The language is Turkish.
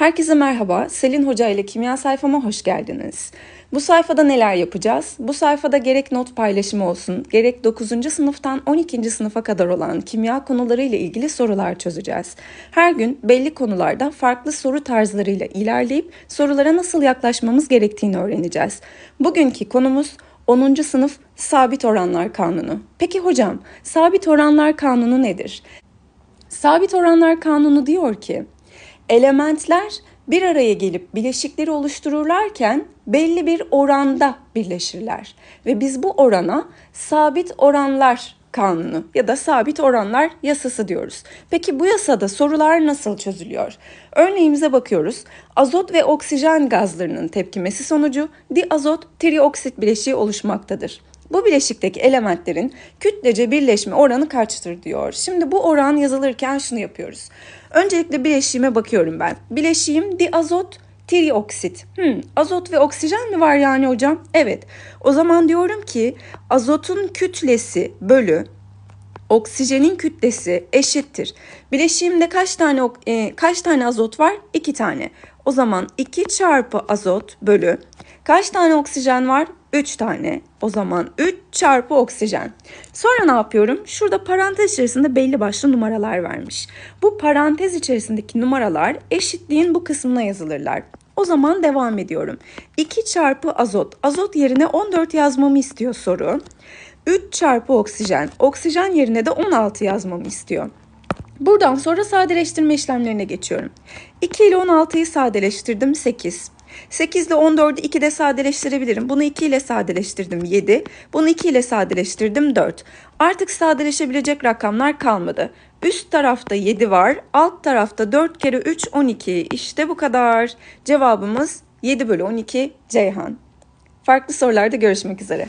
Herkese merhaba. Selin Hoca ile kimya sayfama hoş geldiniz. Bu sayfada neler yapacağız? Bu sayfada gerek not paylaşımı olsun, gerek 9. sınıftan 12. sınıfa kadar olan kimya konuları ile ilgili sorular çözeceğiz. Her gün belli konularda farklı soru tarzlarıyla ilerleyip sorulara nasıl yaklaşmamız gerektiğini öğreneceğiz. Bugünkü konumuz 10. sınıf sabit oranlar kanunu. Peki hocam, sabit oranlar kanunu nedir? Sabit oranlar kanunu diyor ki, elementler bir araya gelip bileşikleri oluştururlarken belli bir oranda birleşirler. Ve biz bu orana sabit oranlar kanunu ya da sabit oranlar yasası diyoruz. Peki bu yasada sorular nasıl çözülüyor? Örneğimize bakıyoruz. Azot ve oksijen gazlarının tepkimesi sonucu diazot trioksit bileşiği oluşmaktadır. Bu bileşikteki elementlerin kütlece birleşme oranı kaçtır diyor. Şimdi bu oran yazılırken şunu yapıyoruz. Öncelikle bileşiğime bakıyorum ben. Bileşiğim diazot trioksit. Hmm, azot ve oksijen mi var yani hocam? Evet. O zaman diyorum ki azotun kütlesi bölü oksijenin kütlesi eşittir. Bileşiğimde kaç tane e, kaç tane azot var? 2 tane. O zaman 2 çarpı azot bölü kaç tane oksijen var? 3 tane. O zaman 3 çarpı oksijen. Sonra ne yapıyorum? Şurada parantez içerisinde belli başlı numaralar vermiş. Bu parantez içerisindeki numaralar eşitliğin bu kısmına yazılırlar. O zaman devam ediyorum. 2 çarpı azot. Azot yerine 14 yazmamı istiyor soru. 3 çarpı oksijen. Oksijen yerine de 16 yazmamı istiyor. Buradan sonra sadeleştirme işlemlerine geçiyorum. 2 ile 16'yı sadeleştirdim 8. 8 ile 14'ü 2 de sadeleştirebilirim. Bunu 2 ile sadeleştirdim 7. Bunu 2 ile sadeleştirdim 4. Artık sadeleşebilecek rakamlar kalmadı. Üst tarafta 7 var. Alt tarafta 4 kere 3 12. İşte bu kadar. Cevabımız 7 bölü 12 Ceyhan. Farklı sorularda görüşmek üzere.